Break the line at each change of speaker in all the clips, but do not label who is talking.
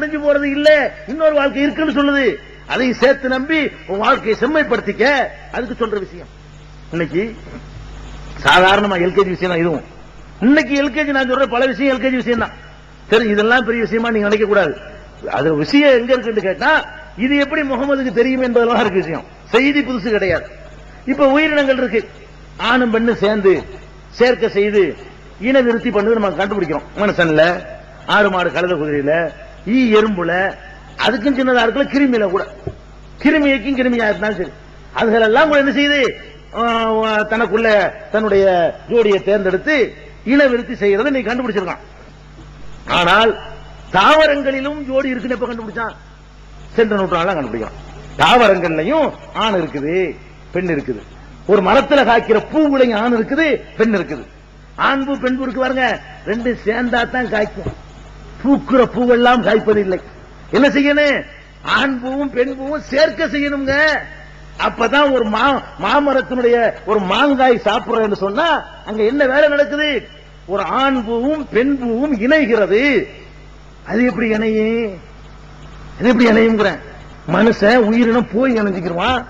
முடிஞ்சு போறது இல்ல. இன்னொரு வாழ்க்கை இருக்குன்னு சொல்லுது. அதையும் சேர்த்து நம்பி உன் வாழ்க்கையை செம்மைப்படுத்திக்க. அதுக்கு சொல்ற விஷயம். இன்னைக்கு சாதாரணமா எல்கேஜி விஷயம் தான் இதுவும். இன்னைக்கு எல்கேஜி நான் சொல்ற பல விஷயம் எல்கேஜி விஷயம் தான் சரி இதெல்லாம் பெரிய விஷயமா நீங்க நினைக்க கூடாது. அது விஷயம் எங்க இருக்குன்னு கேட்டா இது எப்படி முகமதுக்கு தெரியும் என்பதெல்லாம் இருக்கு விஷயம். செய்தி புதுசு கிடையாது. இப்ப உயிரினங்கள் இருக்கு. ஆணும் பெண்ணு சேர்ந்து சேர்க்கை செய்து இன விருத்தி பண்ணது நம்ம கண்டுபிடிக்கிறோம். மனுஷன்ல ஆறு மாடு கழுத குதிரையில ஈ எறும்புல அதுக்கும் சின்னதா இருக்குல்ல கிருமியில கூட. கிருமியைக்கும் கிருமியா இருந்தாலும் சரி. அதுகளெல்லாம் கூட என்ன செய்யுது தனக்குள்ள தன்னுடைய ஜோடியை தேர்ந்தெடுத்து இன விருத்தி செய்யறதை நீ கண்டுபிடிச்சிருக்கான். ஆனால் தாவரங்களிலும் ஜோடி இருக்குன்னு எப்ப கண்டுபிடிச்சான்? சென்ற நூற்றாண்டுல கண்டுபிடிக்கலாம் தாவரங்கள்லயும் ஆண் இருக்குது பெண் இருக்குது. ஒரு மரத்துல காய்க்கிற பூவுலையும் ஆண் இருக்குது பெண் இருக்குது. ஆண் பூ பெண் இருக்கு பாருங்க. ரெண்டு சேர்ந்தா தான் காய்க்கும். பூக்குற பூவெல்லாம் காய்ப்பதில்லை. என்ன செய்யணும்? ஆண் பூவும் பெண் பூவும் சேர்க்க செய்யணுங்க அப்பதான் ஒரு மா மாமரத்தினுடைய ஒரு மாங்காய் சாப்பிடுறோம் சொன்னா அங்க என்ன வேலை நடக்குது? ஒரு ஆண் பூவும் பெண் பூவும் இணைகிறது. அது எப்படி இணையும் அது எப்படி இணையுங்கிறேன் மனுஷன் உயிரினம் போய் இணைஞ்சுக்கிருவான்.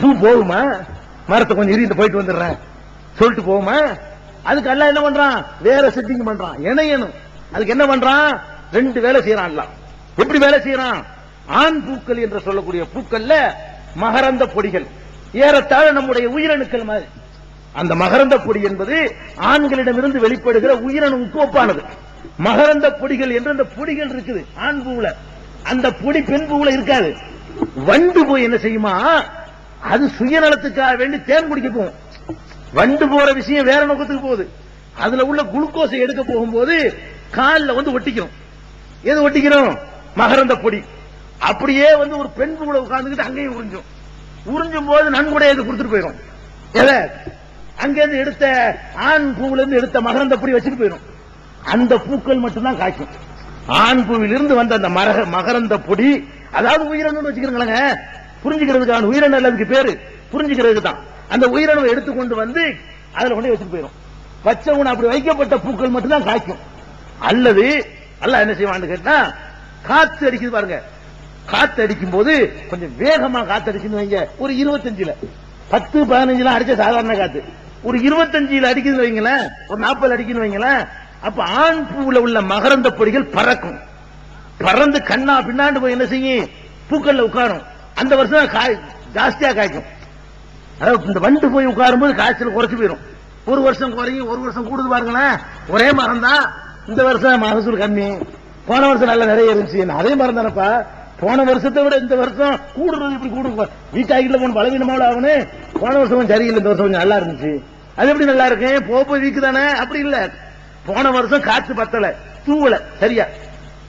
பூ போகுமா? மரத்தை கொஞ்சம் இறிந்து போயிட்டு வந்துடுறேன். சொல்லிட்டு போகுமா? அதுக்கு எல்லாம் என்ன பண்றான்? வேற செட்டிங் பண்றான். இணையணும். அதுக்கு என்ன பண்றான்? ரெண்டு வேலை செய்யறான் எல்லாம். எப்படி வேலை செய்யறான்? ஆண் பூக்கள் என்று சொல்லக்கூடிய பூக்கள்ல மகரந்த பொடிகள். ஏறத்தாழ நம்முடைய உயிரணுக்கள் மாதிரி. அந்த மகரந்த பொடி என்பது ஆண்களிடமிருந்து வெளிப்படுகிற உயிரணுவுக்கு ஒப்பானது மகரந்த பொடிகள் என்று அந்த பொடிகள் இருக்குது ஆண் பூவுல. அந்த பொடி பெண் பூவுல இருக்காது. வண்டு போய் என்ன செய்யுமா? அது சுயநலத்துக்காக வேண்டி தேன் குடிக்க போகும். வண்டு போற விஷயம் வேற நோக்கத்துக்கு போகுது. அதுல உள்ள குளுக்கோஸை எடுக்க போகும்போது காலில் வந்து ஒட்டிக்கும் எது ஒட்டிக்கிறோம்? மகரந்த பொடி. அப்படியே வந்து ஒரு பெண் கூட உட்கார்ந்துக்கிட்டு அங்கேயும் உறிஞ்சும். உறிஞ்சும் போது நன்கூட இது கொடுத்துட்டு போயிடும் எதை? அங்கிருந்து எடுத்த ஆண் பூவுல இருந்து எடுத்த மகரந்த பொடி வச்சுட்டு போயிடும் அந்த பூக்கள் மட்டும்தான் காய்க்கும். ஆண் பூவிலிருந்து வந்த அந்த மரக மகரந்த பொடி அதாவது உயிரணுன்னு வச்சுக்கிறீங்களேங்க புரிஞ்சுக்கிறதுக்கான உயிரணு அல்லதுக்கு பேரு. புரிஞ்சுக்கிறதுக்கு தான் அந்த உயிரணுவை எடுத்துக்கொண்டு வந்து அதுல கொண்டு வச்சுட்டு போயிடும் வச்சவன் அப்படி வைக்கப்பட்ட பூக்கள் மட்டும்தான் காய்க்கும். அல்லது அல்ல என்ன செய்வான்னு கேட்டா காத்து அடிக்குது பாருங்க. காத்து அடிக்கும் போது கொஞ்சம் வேகமா காத்து அடிச்சுன்னு வைங்க. ஒரு இருபத்தஞ்சுல. பத்து பதினஞ்சுல அடிச்ச சாதாரண காத்து. ஒரு இருபத்தஞ்சுல அடிக்குதுன்னு வைங்களேன் ஒரு நாற்பது அடிக்குன்னு வைங்களேன் அப்ப ஆண் பூவுல உள்ள மகரந்த பொடிகள் பறக்கும். பறந்து கண்ணா பின்னாண்டு போய் என்ன செய்யும்? பூக்கள்ல உட்காரும். அந்த வருஷம் தான் காய் ஜாஸ்தியா காய்க்கும். அதாவது இந்த வண்டு போய் உட்காரும்போது காய்ச்சல் குறைச்சு போயிடும் ஒரு வருஷம் குறையும் ஒரு வருஷம் கூடுது பாருங்களேன். ஒரே மரம் தான் இந்த வருஷம் மகசூல் கம்மி. போன வருஷம் நல்லா நிறைய இருந்துச்சு. நான் அதே மாதிரி தானப்பா? போன வருஷத்தை விட இந்த வருஷம் கூடுறது இப்படி கூடும் வீட்டாக்கிட்ட போன பலவீனமாவில் ஆகணும் போன வருஷம் கொஞ்சம் சரியில்லை இந்த வருஷம் கொஞ்சம் நல்லா இருந்துச்சு. அது எப்படி நல்லா இருக்கு? போக வீக்கு தானே? அப்படி இல்ல. போன வருஷம் காத்து பத்தல தூவல சரியா.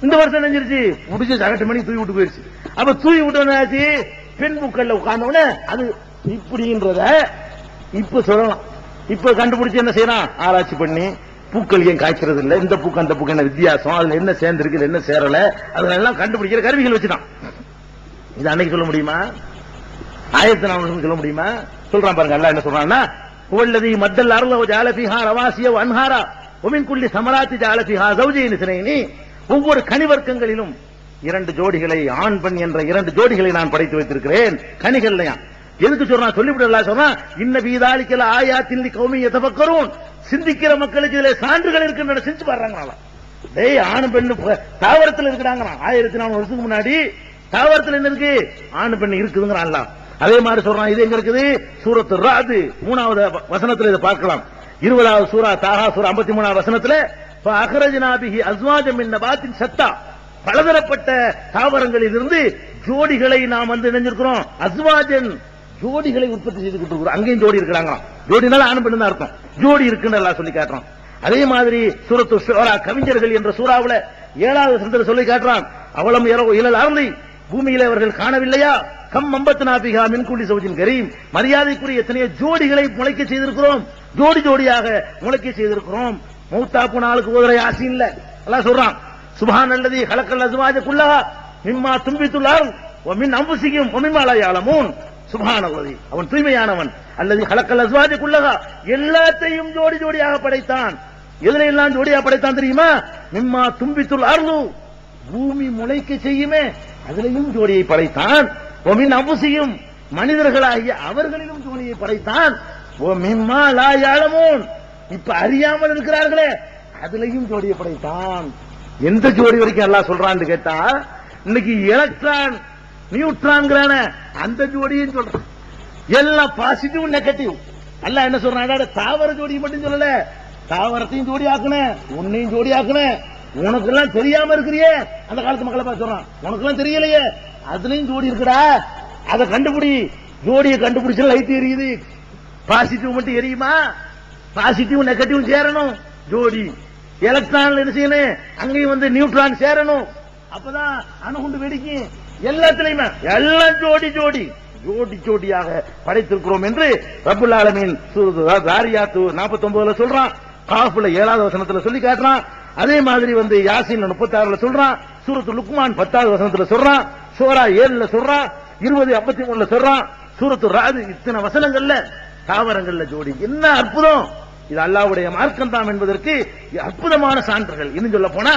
இந்த வருஷம் நினைஞ்சிருச்சு முடிஞ்ச சகட்டு மணி தூவி விட்டு போயிருச்சு. அப்ப தூவி விட்டு பெண் புக்கல்ல உட்கார்ந்த அது இப்படின்றத இப்ப சொல்லலாம். இப்ப கண்டுபிடிச்சு என்ன செய்யலாம்? ஆராய்ச்சி பண்ணி பூக்கள் ஏன் காய்ச்சறது இல்லை இந்த பூக்கு அந்த பூக்கு என்ன வித்தியாசம்? அதுல என்ன சேர்ந்திருக்கு என்ன சேரல? அதெல்லாம் கண்டுபிடிக்கிற கருவிகள் வச்சுதான். இது அன்னைக்கு சொல்ல முடியுமா? ஆயிரத்தி நானூறு சொல்ல முடியுமா? சொல்றான் பாருங்க எல்லாம் என்ன சொல்றான்னா உள்ளதி மத்தல் அருள ஜாலபிஹா ரவாசிய அன்ஹாரா ஒமின் குள்ளி சமராத்தி ஜாலபிஹா சௌஜியின் சினைனி. ஒவ்வொரு கனிவர்க்கங்களிலும் இரண்டு ஜோடிகளை ஆண் பெண் என்ற இரண்டு ஜோடிகளை நான் படைத்து வைத்திருக்கிறேன். கனிகள்லையான் எதுக்கு சொல்றான்? சொல்லிவிடல சொன்னா இன்ன வீதாளிக்கல ஆயா தில்லி கௌமி எதபக்கரும் சிந்திக்கிற மக்களுக்கு இதுல சான்றுகள் இருக்கின்றன சிந்திச்சு பாடுறாங்களா டேய் ஆண் பெண்ணு தாவரத்தில் தாவரத்துல இருக்கிறாங்க ஆயிரத்தி நானூறு வருஷத்துக்கு முன்னாடி தாவரத்துல என்ன இருக்கு? ஆண் பெண் இருக்குதுங்கிறான் அதே மாதிரி சொல்றான் இது எங்க இருக்குது? சூரத்து ராது மூணாவது வ- வசனத்துல இதை பார்க்கலாம். இருபதாவது சூரா தாகா சூரா ஐம்பத்தி மூணாவது வசனத்துல அகரஜனாபிகி அஸ்வாஜம் என்ன பாத்தின் சத்தா. பலதரப்பட்ட தாவரங்களில் இருந்து ஜோடிகளை நாம் வந்து இணைஞ்சிருக்கிறோம். அஸ்வாஜன் ஜோடிகளை உற்பத்தி செய்து கொடுத்துருக்குறோம் அங்கேயும் ஜோடி இருக்கிறாங்க ஜோடினால ஆண் பெண்ணு அர்த்தம் ஜோடி இருக்குன்னு எல்லாம் சொல்லி காட்டுறோம். அதே மாதிரி சூரத்து சோரா கவிஞர்கள் என்ற சூறாவில ஏழாவது சந்தர் சொல்லி காட்டுறான். அவளம் இழல் அருளை. பூமியில அவர்கள் காணவில்லையா? கம் அம்பத்து நாபிகா மின்குள்ளி சௌஜின் கரீம். மரியாதைக்குரிய எத்தனையோ ஜோடிகளை முளைக்க செய்திருக்கிறோம். ஜோடி ஜோடியாக முளைக்க செய்திருக்கிறோம். மூத்தாப்பு நாளுக்கு ஓதுரை ஆசி இல்ல. எல்லாம் சொல்றான். சுபான் அல்லது கலக்கல் அசுவாஜ குல்லஹா மிம்மா தும்பித்துள்ளார் மின் அம்புசியும் ஒமிமாலா சுபானவதி. அவன் தூய்மையானவன். அல்லது கலக்கல் அசுவாஜ குள்ளகா எல்லாத்தையும் ஜோடி ஜோடியாக படைத்தான். எதுல எல்லாம் ஜோடியா படைத்தான் தெரியுமா? மிம்மா தும்பித்துள் அருளு பூமி முளைக்க செய்யுமே. அதிலையும் ஜோடியை படைத்தான். ஒமின் அவசியம் மனிதர்களாகிய அவர்களிலும் ஜோடியை படைத்தான். ஓ மிம்மா லாயாளமோன் இப்ப அறியாமல் இருக்கிறார்களே. அதுலயும் ஜோடியை படைத்தான். எந்த ஜோடி வரைக்கும் எல்லாம் சொல்றான்னு கேட்டா இன்னைக்கு எலக்ட்ரான் நியூட்ரான்கிறான அந்த ஜோடியும் சொல்றான். எல்லாம் பாசிட்டிவ் நெகட்டிவ். அல்ல என்ன சொல்றான்? தாவர ஜோடி மட்டும் சொல்லல. தாவரத்தையும் ஜோடி ஆக்குனேன் உன்னையும் ஜோடி ஆக்குனேன் உனக்கு எல்லாம் தெரியாம இருக்கிறியே அந்த காலத்து மக்களை பார்த்து சொல்றான். உனக்கு எல்லாம் தெரியலையே அதுலயும் ஜோடி இருக்குடா. அதை கண்டுபிடி. ஜோடியை கண்டுபிடிச்சா லைட் எரியுது. பாசிட்டிவ் மட்டும் எரியுமா? பாசிட்டிவ் நெகட்டிவ் சேரணும். ஜோடி. எலக்ட்ரான் என்ன செய்யணும்? அங்கேயும் வந்து நியூட்ரான் சேரணும். அப்பதான் அணுகுண்டு வெடிக்கும். எல்லாத்துலயுமே எல்லாம் ஜோடி ஜோடி ஜோடி ஜோடியாக படைத்திருக்கிறோம் என்று ரபுல் ஆலமீன் தாரியாத்து நாற்பத்தி ஒன்பதுல சொல்றான். காஃபுல ஏழாவது வசனத்துல சொல்லி காட்டுறான். அதே மாதிரி வந்து யாசின் முப்பத்தி ஆறுல சொல்றான். சூரத்து லுக்மான் பத்தாவது வசனத்துல சொல்றான். சோரா ஏழுல சொல்றான். இருபது ஐம்பத்தி மூணுல சொல்றான். சூரத்து ராது இத்தனை வசனங்கள்ல தாவரங்கள்ல ஜோடி. என்ன அற்புதம்! இது அல்லாவுடைய மார்க்கம் தான் என்பதற்கு அற்புதமான சான்றுகள். இன்னும் சொல்ல போனா